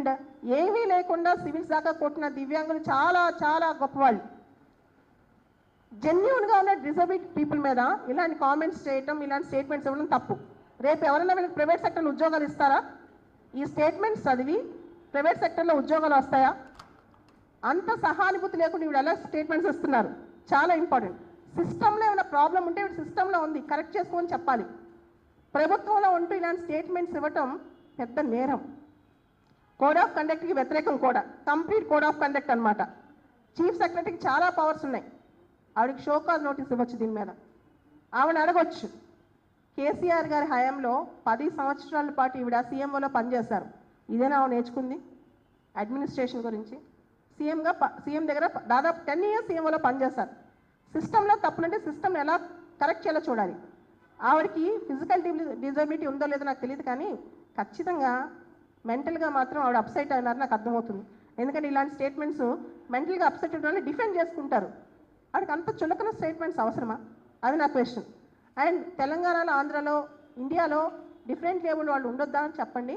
And ఏమీ లేకుండా civils దాకా కొట్టిన దివ్యాంగులు చాలా చాలా గొప్పవాళ్ళు. జెన్యున్గా ఉన్న డిజబిలిటీ పీపుల్ మీద ఇలాంటి కామెంట్స్ చేయటం ఇలాంటి స్టేట్మెంట్స్ ఇవ్వడం తప్పు. రేపు ఎవరైనా వీళ్ళకి ప్రైవేట్ సెక్టర్లో ఉద్యోగాలు ఇస్తారా? ఈ స్టేట్మెంట్స్ చదివి ప్రైవేట్ సెక్టర్లో ఉద్యోగాలు వస్తాయా? అంత సహానుభూతి లేకుండా వీళ్ళు ఎలా స్టేట్మెంట్స్ ఇస్తున్నారు? చాలా ఇంపార్టెంట్ సిస్టంలో ఏమైనా ప్రాబ్లం ఉంటే వీడు సిస్టంలో ఉంది. కరెక్ట్ చేసుకోమని చెప్పాలి. ప్రభుత్వంలో ఉంటూ ఇలాంటి స్టేట్మెంట్స్ ఇవ్వటం పెద్ద నేరం. కోడ్ ఆఫ్ కండక్ట్కి వ్యతిరేకం కూడా. కంప్లీట్ కోడ్ ఆఫ్ కండక్ట్ అనమాట చీఫ్ సెక్రటరీకి చాలా పవర్స్ ఉన్నాయి. ఆవిడకి షోకాజ్ నోటీస్ ఇవ్వచ్చు దీని మీద. ఆవిడ అడగొచ్చు. కేసీఆర్ గారి హయాంలో పది సంవత్సరాల పాటు ఈవిడ సీఎంఓలో పనిచేశారు. ఇదేనా ఆవిడ నేర్చుకుంది? అడ్మినిస్ట్రేషన్ గురించి. సీఎంగా సీఎం దగ్గర దాదాపు టెన్ ఇయర్స్ సీఎంఓలో పనిచేశారు. సిస్టంలో తప్పులంటే సిస్టమ్ ఎలా కరెక్ట్ చేయాలో చూడాలి. ఆవిడకి ఫిజికల్ డిజబిలిటీ ఉందో లేదో నాకు తెలియదు కానీ ఖచ్చితంగా మెంటల్గా మాత్రం ఆవిడ అప్సెట్ అయినారు నాకు అర్థమవుతుంది. ఎందుకంటే ఇలాంటి స్టేట్మెంట్స్ మెంటల్గా అప్సెట్ ఉన్న డిఫెండ్ చేసుకుంటారు. వాడికి అంత చులకన స్టేట్మెంట్స్ అవసరమా? అది నా క్వశ్చన్. అండ్ తెలంగాణలో ఆంధ్రలో ఇండియాలో డిఫరెంట్ ఏబుల్డ్ వాళ్ళు ఉండొద్దా అని చెప్పండి.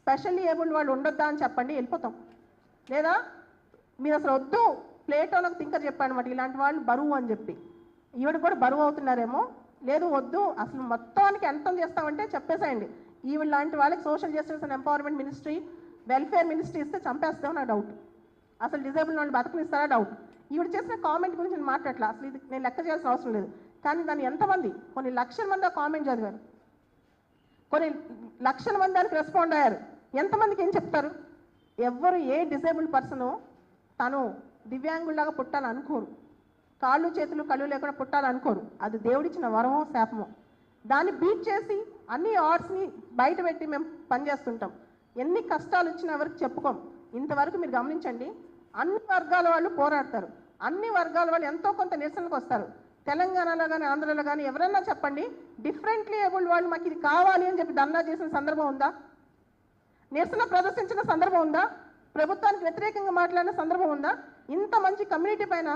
స్పెషల్లీ ఏబుల్డ్ వాళ్ళు ఉండొద్దా అని చెప్పండి వెళ్ళిపోతాం. లేదా మీరు అసలు వద్దు ప్లేటోలకు థింకర్ చెప్పాను అనమాట ఇలాంటి వాళ్ళు బరువు అని చెప్పి. ఈవిడ కూడా బరువు అవుతున్నారేమో? లేదు వద్దు అసలు మొత్తానికి అంతం చేస్తామంటే చెప్పేసేయండి. ఈవిడ లాంటి వాళ్ళకి social justice and empowerment ministry welfare ministry ఇస్తే చంపేస్తాం నా డౌట్ అసలు డిజేబుల్ వాళ్ళు బతకనిస్తారా డౌట్ ఈవిడ చేసిన కామెంట్ గురించి నేను మాట్లాడలే అసలు ఇది నేను లెక్క చేయాల్సిన అవసరం లేదు. కానీ దాన్ని ఎంతమంది కొన్ని లక్షల మంది కామెంట్ చదివారు. కొన్ని లక్షల మంది దానికి రెస్పాండ్ అయ్యారు. ఎంతమందికి ఏం చెప్తారు? ఎవ్వరు ఏ డిజేబుల్డ్ పర్సన్ తను దివ్యాంగుల్లాగా పుట్టాలని అనుకోరు కాళ్ళు చేతులు కళ్ళు లేకుండా పుట్టాలని అనుకోరు అది దేవుడిచ్చిన వరమో శాపమో. దాన్ని బీట్ చేసి అన్ని ఆర్ట్స్ని బయట పెట్టి మేము పనిచేస్తుంటాం ఎన్ని కష్టాలు వచ్చినా ఎవరికి చెప్పుకోం. ఇంతవరకు మీరు గమనించండి అన్ని వర్గాల వాళ్ళు పోరాడతారు. అన్ని వర్గాల వాళ్ళు ఎంతో కొంత నిరసనకు వస్తారు. తెలంగాణలో కానీ ఆంధ్రలో కానీ ఎవరైనా చెప్పండి డిఫరెంట్లీ ఏబుల్డ్ వాళ్ళు మాకు ఇది కావాలి అని చెప్పి ధర్నా చేసిన సందర్భం ఉందా? నిరసన ప్రదర్శించిన సందర్భం ఉందా? ప్రభుత్వానికి వ్యతిరేకంగా మాట్లాడిన సందర్భం ఉందా? ఇంత మంచి కమ్యూనిటీ పైన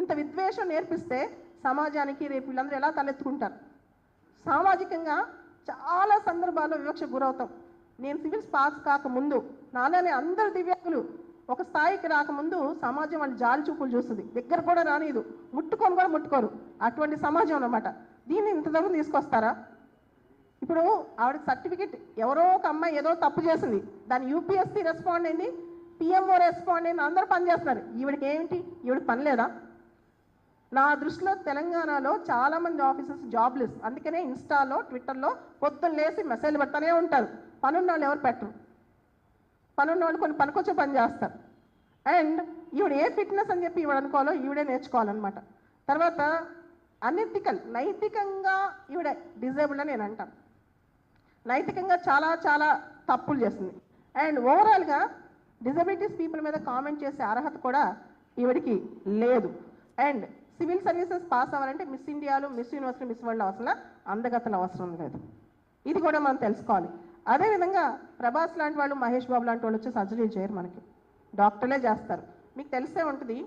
ఇంత విద్వేషం నేర్పిస్తే సమాజానికి రేపు వీళ్ళందరూ ఎలా తలెత్తుకుంటారు? సామాజికంగా చాలా సందర్భాల్లో వివక్ష గురవుతాం. నేను సివిల్స్ పాస్ కాకముందు నాన్ననే అందరు దివ్యాంగులు ఒక స్థాయికి రాకముందు సమాజం వాళ్ళు జాలి చూపులు చూస్తుంది. దగ్గర కూడా రానిదు ముట్టుకొని కూడా ముట్టుకోరు. అటువంటి సమాజం అన్నమాట. దీన్ని ఇంత దూరం తీసుకొస్తారా? ఇప్పుడు ఆవిడ సర్టిఫికెట్ ఎవరో ఒక అమ్మాయి ఏదో తప్పు చేసింది. దాని యూపీఎస్సీ రెస్పాండ్ అయింది పిఎంఓ రెస్పాండ్ అయింది అందరూ పనిచేస్తున్నారు ఈవిడికి ఏంటి ఈవిడికి పని లేదా? నా దృష్టిలో తెలంగాణలో చాలా మంది ఆఫీసర్స్ జాబ్లెస్ అందుకనే ఇన్స్టాలో ట్విట్టర్లో పొద్దున్న లేసి మెసేజ్ పెడతానే ఉంటారు. పనున్న వాళ్ళు ఎవరు పెట్టరు. పనున్న వాళ్ళు కొన్ని పనికొచ్చే పని చేస్తారు. అండ్ ఈవిడ ఏ ఫిట్నెస్ అని చెప్పి ఈవిడ అనుకోవాలో ఈవిడే నేర్చుకోవాలన్నమాట. తర్వాత అనెథికల్ నైతికంగా ఈవిడ డిజేబుల్ అని నేను అంటాను. నైతికంగా చాలా చాలా తప్పులు చేసింది. అండ్ ఓవరాల్గా డిజబిలిటీస్ పీపుల్ మీద కామెంట్ చేసే అర్హత కూడా ఈవిడికి లేదు. అండ్ సివిల్ సర్వీసెస్ పాస్ అవ్వాలంటే మిస్ ఇండియాలో మిస్ యూనివర్సిటీ మిస్ వరల్డ్ అవసరం అందగతలు అవసరం లేదు. ఇది కూడా మనం తెలుసుకోవాలి. అదేవిధంగా ప్రభాస్ లాంటి వాళ్ళు మహేష్ బాబు లాంటి వాళ్ళు వచ్చి సర్జరీ చేయరు మనకి. డాక్టర్లే చేస్తారు. మీకు తెలిసే ఉంటుంది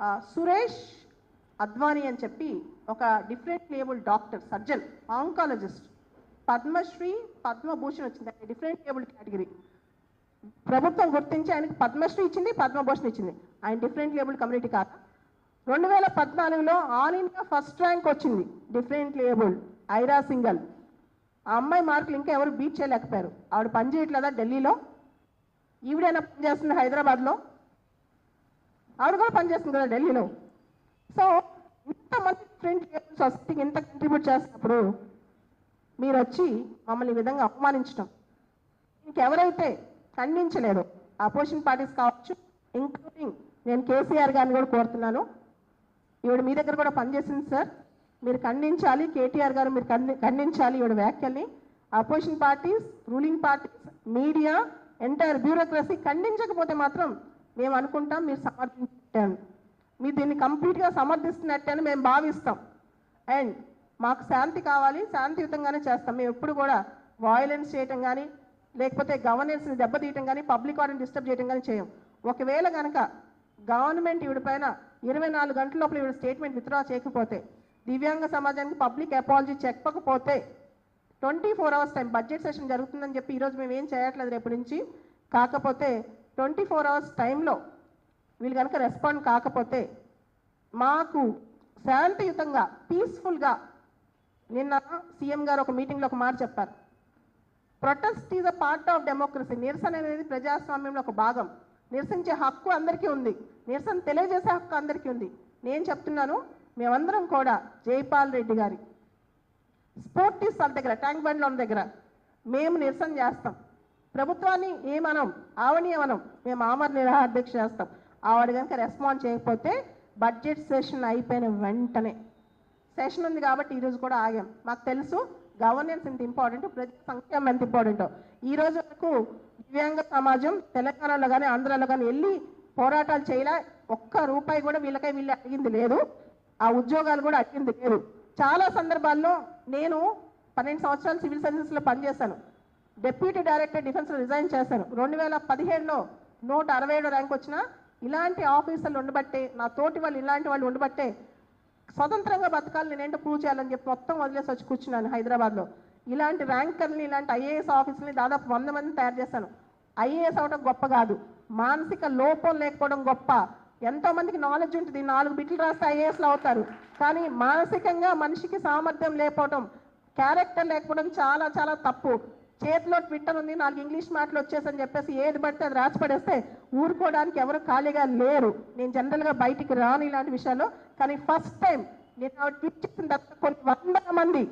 ఆ, సురేష్ అద్వానీ అని చెప్పి ఒక differently label doctor surgeon oncologist Padma Shri Padma Bhushan వచ్చింది. ఆయన డిఫరెంట్ లేబుల్ కేటగిరీ. ప్రభుత్వం గుర్తించి ఆయనకి పద్మశ్రీ ఇచ్చింది పద్మభూషణ్ ఇచ్చింది. ఆయన డిఫరెంట్ లేబుల్ కమ్యూనిటీ కాక రెండు వేల పద్నాలుగులో ఆల్ ఇండియా ఫస్ట్ ర్యాంక్ వచ్చింది. డిఫరెంట్ లేబుల్. ఐరా సింగల్. ఆ అమ్మాయి మార్కులు ఇంకా ఎవరు బీట్ చేయలేకపోయారు. ఆవిడ పని చేయట్లేదా ఢిల్లీలో? ఈవిడైనా పనిచేస్తుంది హైదరాబాద్లో? ఆవిడ కూడా పనిచేస్తుంది కదా ఢిల్లీలో? సో ఇంతమంది డిఫరెంట్ లేబుల్ సొసైటీకి ఇంత కంట్రిబ్యూట్ చేస్తున్నప్పుడు మీరు వచ్చి మమ్మల్ని ఈ విధంగా అవమానించడం ఇంకెవరైతే ఖండించలేదు. అపోజిషన్ పార్టీస్ కావచ్చు ఇంక్లూడింగ్ నేను కేసీఆర్ గారిని కూడా కోరుతున్నాను. ఈవిడ మీ దగ్గర కూడా పనిచేసింది సార్. మీరు ఖండించాలి కేటీఆర్ గారు మీరు ఖండించాలి ఈవిడ వ్యాఖ్యల్ని. Opposition parties ruling parties media entire bureaucracy ఖండించకపోతే మాత్రం మేము అనుకుంటాం మీరు సమర్థించాను మీరు దీన్ని కంప్లీట్గా సమర్థిస్తున్నట్టే అని మేము భావిస్తాం. అండ్ మాకు శాంతి కావాలి శాంతియుతంగానే చేస్తాం. మేము ఎప్పుడు కూడా వాయిలెన్స్ చేయటం కానీ లేకపోతే గవర్నెన్స్ని దెబ్బతీయటం కానీ పబ్లిక్ ఆర్డర్ని డిస్టర్బ్ చేయటం కానీ చేయం. ఒకవేళ కనుక గవర్నమెంట్ ఈవిడ పైన ఇరవై నాలుగు గంటల లోపల ఈవిడ స్టేట్మెంట్ విత్డ్రా చేయకపోతే దివ్యాంగ సమాజానికి పబ్లిక్ అపాలజీ చెప్పకపోతే twenty four hours time budget session జరుగుతుందని చెప్పి ఈరోజు మేము ఏం చేయట్లేదు రేపు నుంచి. కాకపోతే ట్వంటీ ఫోర్ అవర్స్ టైంలో వీళ్ళు కనుక రెస్పాండ్ కాకపోతే మాకు శాంతియుతంగా పీస్ఫుల్గా నిన్న సీఎం గారు ఒక మీటింగ్లో ఒక మాట చెప్పారు. Protest is a part of democracy నిరసన అనేది ప్రజాస్వామ్యంలో ఒక భాగం. నిరసించే హక్కు అందరికీ ఉంది. నిరసన తెలియజేసే హక్కు అందరికీ ఉంది. నేను చెప్తున్నాను మేమందరం కూడా జైపాల్ రెడ్డి గారి స్పోర్టీస్ వాళ్ళ దగ్గర ట్యాంక్ బండ్లో దగ్గర మేము నిరసన చేస్తాం. ప్రభుత్వాన్ని ఏమనం ఆవనీయమనం మేము ఆమర నిరాహార్దీక్ష చేస్తాం. ఆవిడ కనుక రెస్పాండ్ చేయకపోతే బడ్జెట్ సెషన్ అయిపోయిన వెంటనే. సెషన్ ఉంది కాబట్టి ఈరోజు కూడా ఆగాం. మాకు తెలుసు గవర్నెన్స్ ఎంత ఇంపార్టెంట్ ప్రతి సంక్షేమం ఎంత ఇంపార్టెంటో. ఈ రోజు వరకు దివ్యాంగ సమాజం తెలంగాణలో కానీ ఆంధ్రాలో కానీ వెళ్ళి పోరాటాలు చేయలే. ఒక్క రూపాయి కూడా వీళ్ళకై వీళ్ళు అడిగింది లేదు. ఆ ఉద్యోగాలు కూడా అడిగింది లేదు. చాలా సందర్భాల్లో నేను పన్నెండు సంవత్సరాలు సివిల్ సర్వీసెస్లో పనిచేశాను. డెప్యూటీ డైరెక్టర్ డిఫెన్స్లో రిజైన్ చేశాను. రెండు వేల పదిహేడులో నూట అరవై ఏడు ర్యాంక్ వచ్చిన ఇలాంటి ఆఫీసర్లు ఉండబట్టే నా తోటి వాళ్ళు ఇలాంటి వాళ్ళు ఉండబట్టే స్వతంత్రంగా బతకాలి నేనేంటో ప్రూవ్ చేయాలని చెప్పి మొత్తం వదిలేసి వచ్చి కూర్చున్నాను హైదరాబాద్లో. ఇలాంటి ర్యాంకర్ని ఇలాంటి ఐఏఎస్ ఆఫీసుని దాదాపు వంద మంది తయారు చేశాను ఐఏఎస్ అవడం గొప్ప కాదు. మానసిక లోపం లేకపోవడం గొప్ప. ఎంతో మందికి నాలెడ్జ్ ఉంటుంది. నాలుగు బిట్లు రాస్తే ఐఏఎస్లు అవుతారు. కానీ మానసికంగా మనిషికి సామర్థ్యం లేకపోవడం క్యారెక్టర్ లేకపోవడం చాలా చాలా తప్పు. చేతిలో ట్విట్టర్ ఉంది నాలుగు ఇంగ్లీష్ మాటలు వచ్చేసని చెప్పేసి ఏది పడితే అది రాసి పడేస్తే ఊరుకోవడానికి ఎవరు ఖాళీగా లేరు. నేను జనరల్గా బయటికి రాను ఇలాంటి విషయాలు కానీ ఫస్ట్ టైం నేను ట్విట్ చేసిన తర్వాత కొన్ని వందల మంది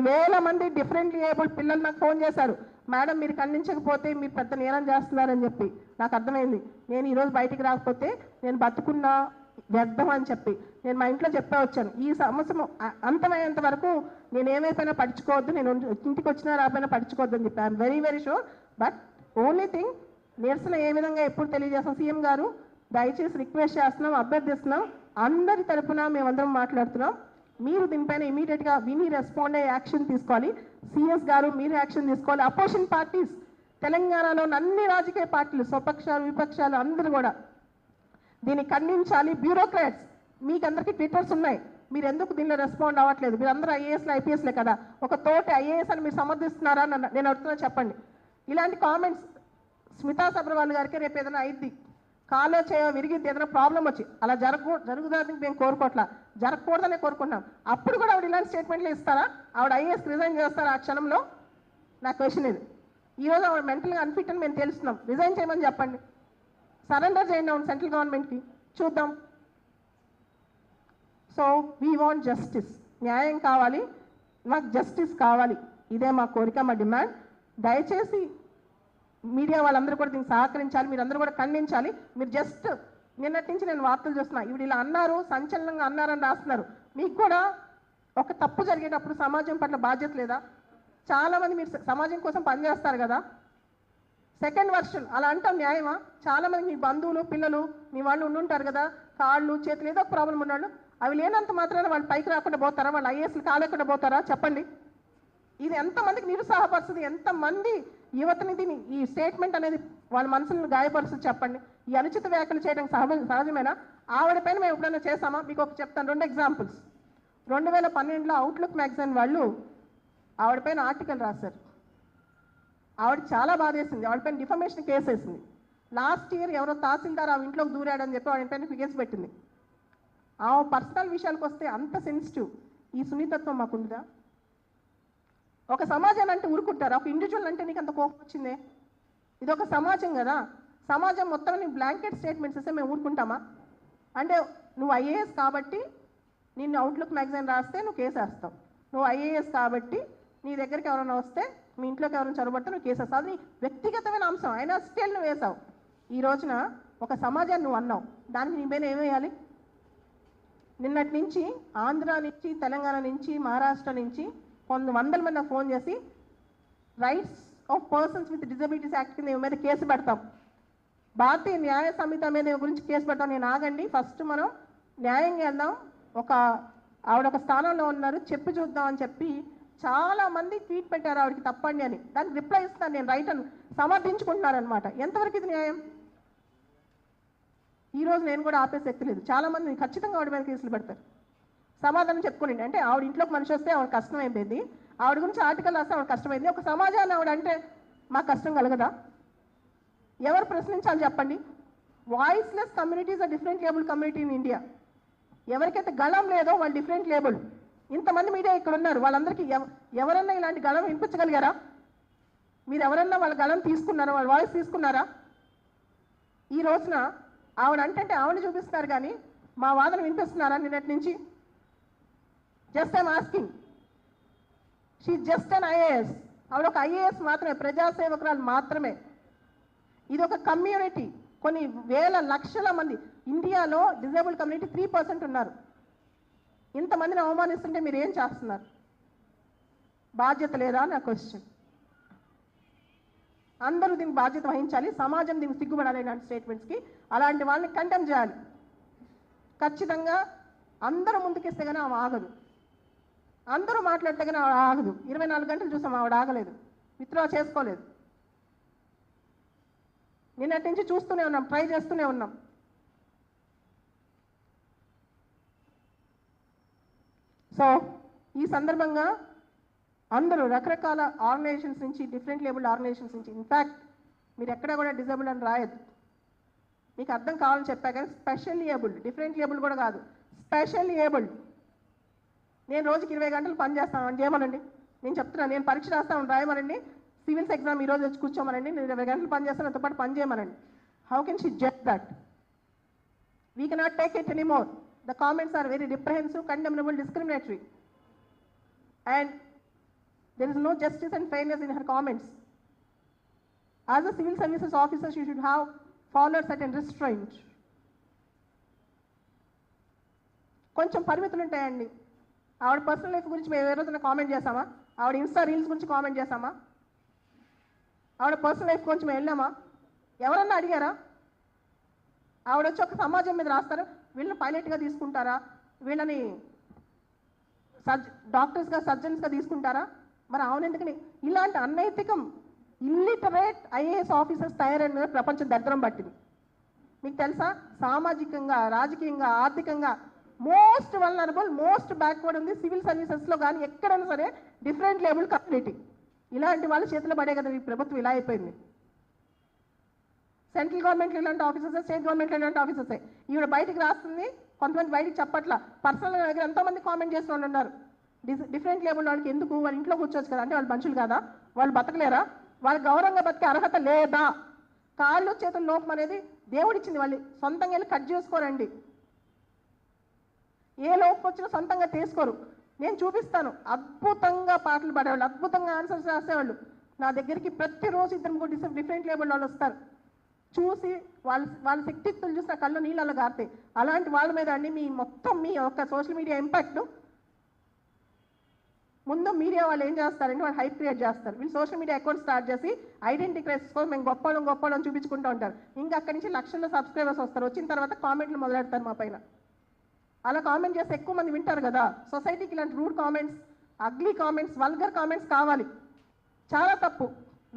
వేల మంది డిఫరెంట్లీ ఏబుల్ పిల్లలు నాకు ఫోన్ చేశారు. మేడం మీరు ఖండించకపోతే మీరు పెద్ద నేరం చేస్తున్నారని చెప్పి. నాకు అర్థమైంది. నేను ఈరోజు బయటికి రాకపోతే నేను బతుకున్న వ్యర్థం అని చెప్పి. నేను మా ఇంట్లో చెప్పే వచ్చాను. ఈ సంవత్సరం అంతమయ్యేంత వరకు నేను ఏమైపోయినా పడుచుకోవద్దు నేను ఇంటికి వచ్చినా రాకపోయినా పడుచుకోవద్దు అని చెప్పి. I'm very very sure but only thing నిరసన ఏ విధంగా ఎప్పుడు తెలియజేస్తాం? సీఎం గారు దయచేసి రిక్వెస్ట్ చేస్తున్నాం అభ్యర్థిస్తున్నాం. అందరి తరపున మేమందరం మాట్లాడుతున్నాం. మీరు దీనిపైన ఇమీడియట్గా విని రెస్పాండ్ అయ్యే యాక్షన్ తీసుకోవాలి. సిఎస్ గారు మీరు యాక్షన్ తీసుకోవాలి. అపోజిషన్ పార్టీస్ తెలంగాణలో అన్ని రాజకీయ పార్టీలు స్వపక్షాలు విపక్షాలు అందరూ కూడా దీన్ని ఖండించాలి. బ్యూరోక్రాట్స్ మీకు అందరికీ ట్విట్టర్స్ ఉన్నాయి. మీరు ఎందుకు దీనిలో రెస్పాండ్ అవ్వట్లేదు? మీరు అందరూ ఐఏఎస్లు ఐపీఎస్లే కదా? ఒక తోటి ఐఏఎస్ అని మీరు సమర్థిస్తున్నారా? నేను అడుగుతున్నా చెప్పండి. ఇలాంటి కామెంట్స్ స్మితా సబ్రవాల్ గారికి రేపు ఏదైనా అయింది కాలో చేయ విరిగింది ఏదైనా ప్రాబ్లం వచ్చి అలా జరగ జరుగుదని మేము కోరుకోవట్లా. జరగకూడదనే కోరుకుంటున్నాం. అప్పుడు కూడా ఆవిడ ఇలాంటి స్టేట్మెంట్లు ఇస్తారా? ఆవిడ ఐఏఎస్ రిజైన్ చేస్తారా ఆ క్షణంలో? నా క్వశ్చన్ ఇది. ఈరోజు ఆవిడ మెంటల్గా అన్ఫిట్ అని మేము తెలుస్తున్నాం. రిజైన్ చేయమని చెప్పండి. సరెండర్ చేయండి అవును సెంట్రల్ గవర్నమెంట్కి చూద్దాం. సో వీ వాంట్ జస్టిస్ న్యాయం కావాలి. మాకు జస్టిస్ కావాలి. ఇదే మా కోరిక మా డిమాండ్ దయచేసి మీడియా వాళ్ళందరూ కూడా దీనికి సహకరించాలి మీరందరూ కూడా ఖండించాలి. మీరు జస్ట్ నిన్నటి నుంచి నేను వార్తలు చూస్తున్నా. ఇవి ఇలా అన్నారు సంచలనంగా అన్నారని రాస్తున్నారు. మీకు కూడా ఒక తప్పు జరిగేటప్పుడు సమాజం పట్ల బాధ్యత లేదా? చాలామంది మీరు సమాజం కోసం పనిచేస్తారు కదా? సెకండ్ వర్షన్ అలా అంటాం న్యాయమా? చాలామంది మీ బంధువులు పిల్లలు మీ వాళ్ళు ఉండుంటారు కదా? కాళ్ళు చేతులు ఏదో ఒక ప్రాబ్లం ఉన్నాళ్ళు అవి లేనంత మాత్రాన వాళ్ళు పైకి రాకుండా పోతారా? వాళ్ళు ఐఏఎస్లు కాలేకుండా పోతారా? చెప్పండి. ఇది ఎంతమందికి నిరుత్సాహపరుస్తుంది? ఎంతమంది యువతని దీని ఈ స్టేట్మెంట్ అనేది వాళ్ళ మనసులను గాయపరుస్తుంది చెప్పండి? ఈ అనుచిత వ్యాఖ్యలు చేయడం సహజ సహజమేనా? ఆవిడ పైన మేము ఎప్పుడైనా చేసామా మీకు ఒక చెప్తాను. రెండు ఎగ్జాంపుల్స్ రెండు వేల పన్నెండులో అవుట్లుక్ మ్యాగజైన్ వాళ్ళు ఆవిడపైన ఆర్టికల్ రాశారు. ఆవిడ చాలా బాధేసింది ఆవిడపైన డిఫమేషన్ కేసు వేసింది. లాస్ట్ ఇయర్ ఎవరో తహసీల్దార్ ఆమె ఇంట్లోకి దూరాడని చెప్పి ఆవిడ పైన కేసు పెట్టింది. ఆమె పర్సనల్ విషయాలకు వస్తే అంత సెన్సిటివ్ ఈ సున్నితత్వం మాకుందా ఒక సమాజాన్ని అంటే ఊరుకుంటారా. ఒక ఇండివిజువల్ అంటే నీకు అంత కోపం వచ్చిందే? ఇది ఒక సమాజం కదా. సమాజం మొత్తం నీ బ్లాంకెట్ స్టేట్మెంట్స్ ఇస్తే మేము ఊరుకుంటామా? అంటే నువ్వు ఐఏఎస్ కాబట్టి నిన్ను అవుట్లుక్ మ్యాగజైన్ రాస్తే నువ్వు కేసు వేస్తావు. నువ్వు ఐఏఎస్ కాబట్టి నీ దగ్గరికి ఎవరైనా వస్తే మీ ఇంట్లోకి ఎవరైనా చొరబడితే నువ్వు కేసు వేస్తావు. అది నీ వ్యక్తిగతమైన అంశం. అయినా స్టిల్ నువ్వు వేసావు. ఈ రోజున ఒక సమాజాన్ని నువ్వు అన్నావు. దానికి నీ పైన ఏమేయాలి? నిన్నటి నుంచి ఆంధ్ర నుంచి తెలంగాణ నుంచి మహారాష్ట్ర నుంచి కొన్ని వందల మంది నాకు ఫోన్ చేసి rights of persons with disabilities act కింద మీద కేసు పెడతాం. భారతీయ న్యాయ సంహిత మీద గురించి కేసు పెడతాం. నేను ఆగండి. ఫస్ట్ మనం న్యాయంగా వెళ్దాం. ఒక ఆవిడ ఒక స్థానంలో ఉన్నారు. చెప్పి చూద్దాం అని చెప్పి చాలా మంది ట్వీట్ పెట్టారు ఆవిడకి తప్పండి అని. దానికి రిప్లై ఇస్తాను నేను. రైట్ అని సమర్థించుకుంటున్నారనమాట ఎంతవరకు ఇది న్యాయం? ఈ రోజు నేను కూడా ఆపేసి ఎక్కలేదు చాలా మంది ఖచ్చితంగా ఆవిడ మీద కేసులు పెడతారు. సమాధానం చెప్పుకోండి అంటే ఆవిడ ఇంట్లోకి మనిషి వస్తే ఆవిడ కష్టం అయిపోయింది. ఆవిడ గురించి ఆర్టికల్ రాస్తే ఆవిడ కష్టమైంది. ఒక సమాజాన్ని ఆవిడ అంటే మాకు కష్టం కలగదా? ఎవరు ప్రశ్నించాలి చెప్పండి? వాయిస్లెస్ కమ్యూనిటీస్ ఆర్ డిఫరెంట్ లేబుల్ కమ్యూనిటీ ఇన్ ఇండియా ఎవరికైతే గళం లేదో వాళ్ళు డిఫరెంట్ లేబుల్ ఇంతమంది మీడియా ఇక్కడ ఉన్నారు. వాళ్ళందరికీ ఎవ ఎవరన్నా ఇలాంటి గళం వినిపించగలిగారా? మీరు ఎవరన్నా వాళ్ళ గళం తీసుకున్నారా? వాళ్ళ వాయిస్ తీసుకున్నారా? ఈ రోజున ఆవిడ అంటే ఆవిడ చూపిస్తున్నారు కానీ మా వాదన వినిపిస్తున్నారా నిన్నటి నుంచి? Just I'm asking she just an IAS ఆవిడ ఒక ఐఏఎస్ మాత్రమే ప్రజాసేవకురాలు మాత్రమే. ఇది ఒక కమ్యూనిటీ కొన్ని వేల లక్షల మంది. ఇండియాలో డిజేబుల్ కమ్యూనిటీ త్రీ పర్సెంట్ ఉన్నారు. ఇంతమందిని అవమానిస్తుంటే మీరు ఏం చేస్తున్నారు? బాధ్యత లేదా నా క్వశ్చన్ అందరూ దీనికి బాధ్యత వహించాలి. సమాజం దీనికి సిగ్గుపడాలి ఇలాంటి స్టేట్మెంట్స్కి అలాంటి వాళ్ళని కంటెమ్ చేయాలి. ఖచ్చితంగా అందరూ ముందుకిస్తే కానీ ఆమె ఆగదు. అందరూ మాట్లాడితే ఆవిడ ఆగదు. ఇరవై నాలుగు గంటలు చూసాం ఆవిడ ఆగలేదు. విత్డ్రా చేసుకోలేదు. నిన్నటి నుంచి చూస్తూనే ఉన్నాం ట్రై చేస్తూనే ఉన్నాం. సో ఈ సందర్భంగా అందరూ రకరకాల ఆర్గనైజేషన్స్ నుంచి డిఫరెంట్ లేబుల్ ఆర్గనైజేషన్స్ నుంచి ఇన్ఫ్యాక్ట్ మీరు ఎక్కడ కూడా డిజేబుల్ అని రాయదు మీకు అర్థం కావాలని చెప్పా కానీ స్పెషల్ ఏబుల్డ్ డిఫరెంట్ లేబుల్ కూడా కాదు. స్పెషల్ ఏబుల్డ్ నేను రోజుకి ఇరవై గంటలు పని చేస్తాను అని చేయమనండి. నేను చెప్తున్నాను నేను పరీక్ష రాస్తాను రాయమనండి. సివిల్స్ ఎగ్జామ్ ఈ రోజు వచ్చి కూర్చోమనండి. నేను ఇరవై గంటలు పని చేస్తాను నాతో పాటు పని చేయమనండి. How can she get that we cannot take it anymore the comments are very reprehensible condemnable discriminatory and there is no justice and fairness in her comments. As a civil services officer, she should have followed certain restraint కొంచెం పరిమితులు ఉంటాయండి. ఆవిడ personal life గురించి మేము ఏ రోజున comment చేసామా ఆవిడ Insta reels గురించి కామెంట్ చేసామా ఆవిడ పర్సనల్ లైఫ్ గురించి మేము వెళ్ళామా? ఎవరన్నా అడిగారా? ఆవిడ వచ్చి ఒక సమాజం మీద రాస్తారు. వీళ్ళని పైలట్గా తీసుకుంటారా? వీళ్ళని సర్జ్ డాక్టర్స్గా సర్జన్స్గా తీసుకుంటారా? మరి అవును ఎందుకని ఇలాంటి అన్నైతికం ఇల్లిటరేట్ ఐఏఎస్ ఆఫీసర్స్ తయారైన ప్రపంచం దరిద్రం పట్టింది. మీకు తెలుసా? సామాజికంగా రాజకీయంగా ఆర్థికంగా మోస్ట్ వల్నరబుల్ మోస్ట్ బ్యాక్వర్డ్ ఉంది సివిల్ సర్వీసెస్లో కానీ ఎక్కడైనా సరే డిఫరెంట్ లేబుల్ కమ్యూనిటీ. ఇలాంటి వాళ్ళ చేతిలో పడే కదా ఈ ప్రభుత్వం ఇలా అయిపోయింది. సెంట్రల్ గవర్నమెంట్లో ఇలాంటి ఆఫీసర్స్ స్టేట్ గవర్నమెంట్లో ఇలాంటి ఆఫీసర్సే ఈవిడ బయటికి రాస్తుంది కొంతమంది బయటికి చెప్పట్ల. పర్సనల్ దగ్గర ఎంతోమంది కామెంట్ చేసిన వాళ్ళు ఉన్నారు. డిస్ డిఫరెంట్ లేబుల్ వాళ్ళకి ఎందుకు వాళ్ళ ఇంట్లో కూర్చోవచ్చు కదా? అంటే వాళ్ళు మనుషులు కాదా? వాళ్ళు బతకలేరా? వాళ్ళు గౌరవంగా బతికే అర్హత లేదా? కాళ్ళు చేతుల లోపం అనేది దేవుడిచ్చింది వాళ్ళు. సొంతంగా వెళ్ళి కట్ చేసుకోరండి. ఏ లోపం వచ్చినా సొంతంగా తీసుకోరు. నేను చూపిస్తాను. అద్భుతంగా పాటలు పాడేవాళ్ళు అద్భుతంగా ఆన్సర్స్ రాసేవాళ్ళు. నా దగ్గరికి ప్రతిరోజు ఇద్దరు ముగ్గురు డిఫరెంట్ డిఫరెంట్ లేబుల్ వాళ్ళు వస్తారు. చూసి వాళ్ళ వాళ్ళ శక్తిత్తులు చూసి నా కళ్ళు నీళ్ళలో గారుతాయి అలాంటి వాళ్ళ మీద అండి మీ మొత్తం మీ యొక్క సోషల్ మీడియా ఇంపాక్ట్ ముందు మీడియా వాళ్ళు ఏం చేస్తారంటే వాళ్ళు హైప్ క్రియేట్ చేస్తారు. వీళ్ళు సోషల్ మీడియా అకౌంట్ స్టార్ట్ చేసి ఐడెంటిటీ క్రైసిస్ కోసం మేము గొప్పలం గొప్పలం చూపించుకుంటూ ఉంటారు. ఇంకా అక్కడి నుంచి లక్షల్లో సబ్స్క్రైబర్స్ వస్తారు. వచ్చిన తర్వాత కామెంట్లు మొదలెడతారు మా పైన. అలా కామెంట్ చేస్తే ఎక్కువ మంది వింటారు కదా. సొసైటీకి ఇలాంటి rude comments ugly comments vulgar comments కావాలి. చాలా తప్పు.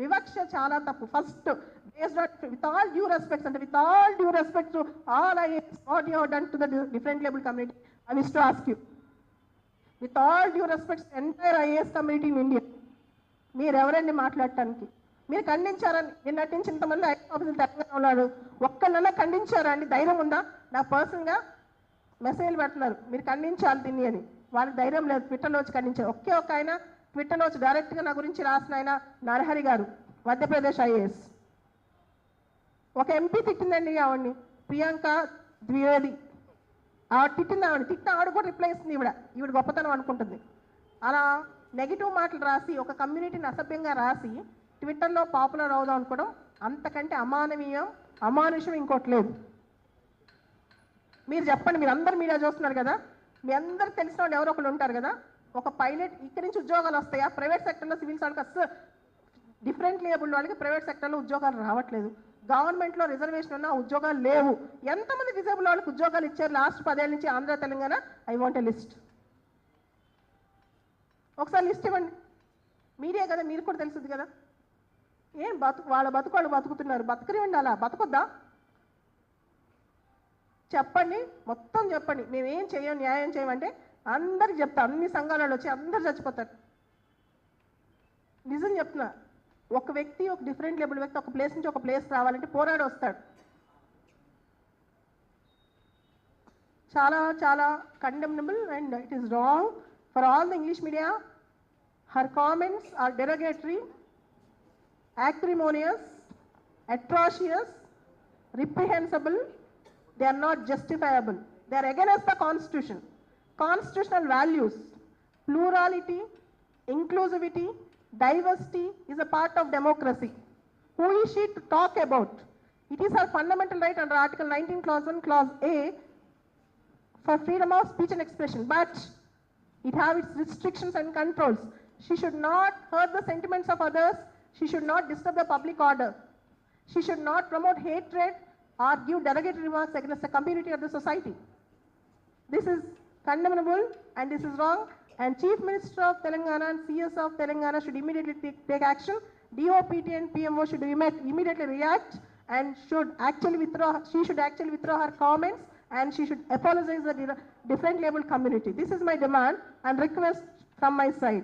వివక్ష చాలా తప్పు. First based with all due respects అంటే with all due respect all I what you done to the differently label community I wish to ask you with all due respects entire IAS community in India మీరు ఎవరండి మాట్లాడటానికి? మీరు ఖండించారని నిన్నటి నుంచి ఇంతమంది IAS officer Telangana ఉన్నాడు ఒక్కళ్ళన్నా ఖండించారా అండి? ధైర్యం ఉందా? నా పర్సనల్గా మెసేజ్లు పెడుతున్నారు. మీరు ఖండించాలి దీన్ని అని. వాళ్ళకి ధైర్యం లేదు. ట్విట్టర్లో వచ్చి ఖండించారు. ఒకే ఒక ఆయన ట్విట్టర్లో వచ్చి డైరెక్ట్గా నా గురించి రాసిన ఆయన నరహరి గారు మధ్యప్రదేశ్ ఐఏఎస్. ఒక ఎంపీ తిట్టిందండి ఆవిడ్ని. ప్రియాంక ద్వివేది. ఆవిడ తిట్టింది ఆవిడ. తిట్టిన ఆవిడ కూడా రిప్లై ఇస్తుంది ఈవిడ. ఈవిడ గొప్పతనం అనుకుంటుంది. అలా నెగిటివ్ మాటలు రాసి ఒక కమ్యూనిటీని అసభ్యంగా రాసి ట్విట్టర్లో పాపులర్ అవుదాం అనుకోవడం అంతకంటే అమానవీయం అమానుషం ఇంకోటి లేదు. మీరు చెప్పండి మీరు అందరు మీడియా చూస్తున్నారు కదా? మీ అందరు తెలిసిన వాళ్ళు ఎవరో ఒకరు ఉంటారు కదా? ఒక పైలట్ ఇక్కడి నుంచి ఉద్యోగాలు వస్తాయా? ప్రైవేట్ సెక్టర్లో సివిల్స్ వాళ్ళకి అస్సలు డిఫరెంట్ లేబుల్ వాళ్ళకి ప్రైవేట్ సెక్టర్లో ఉద్యోగాలు రావట్లేదు. గవర్నమెంట్లో రిజర్వేషన్ ఉన్న ఉద్యోగాలు లేవు. ఎంతమంది డిజేబుల్ వాళ్ళకి ఉద్యోగాలు ఇచ్చారు లాస్ట్ పదేళ్ళ నుంచి Andhra Telangana? I want a list ఒకసారి లిస్ట్ ఇవ్వండి. మీడియా కదా మీరు కూడా తెలుస్తుంది కదా. ఏం బతుకు వాళ్ళ బతుకు వాళ్ళు బతుకుతున్నారు. బతకనివ్వండి అలా. బతకొద్దా? చెప్పండి మొత్తం చెప్పండి. మేమేం చేయం న్యాయం చేయమంటే అందరికి చెప్తా. అన్ని సంఘాలలో వచ్చి అందరు చచ్చిపోతారు. నిజం చెప్తున్నా. ఒక వ్యక్తి ఒక డిఫరెంట్ లెవెల్ వ్యక్తి ఒక ప్లేస్ నుంచి ఒక ప్లేస్ రావాలంటే పోరాడి వస్తాడు. చాలా చాలా condemnable and it is wrong for all the English media her comments are derogatory acrimonious atrocious reprehensible they are not justifiable. They are against the Constitution. Constitutional values, plurality, inclusivity, diversity is a part of democracy. Who is she to talk about? It is her fundamental right under Article 19, Clause 1, Clause A for freedom of speech and expression, but it has its restrictions and controls. She should not hurt the sentiments of others. She should not disturb the public order. She should not promote hatred or give derogatory remarks against the community or the society. This is condemnable and this is wrong. And Chief Minister of Telangana and CS of Telangana should immediately take, take action. DOPT and PMO should immediately react and should actually withdraw. She should actually withdraw her comments and she should apologize to the different labeled community. This is my demand and request from my side.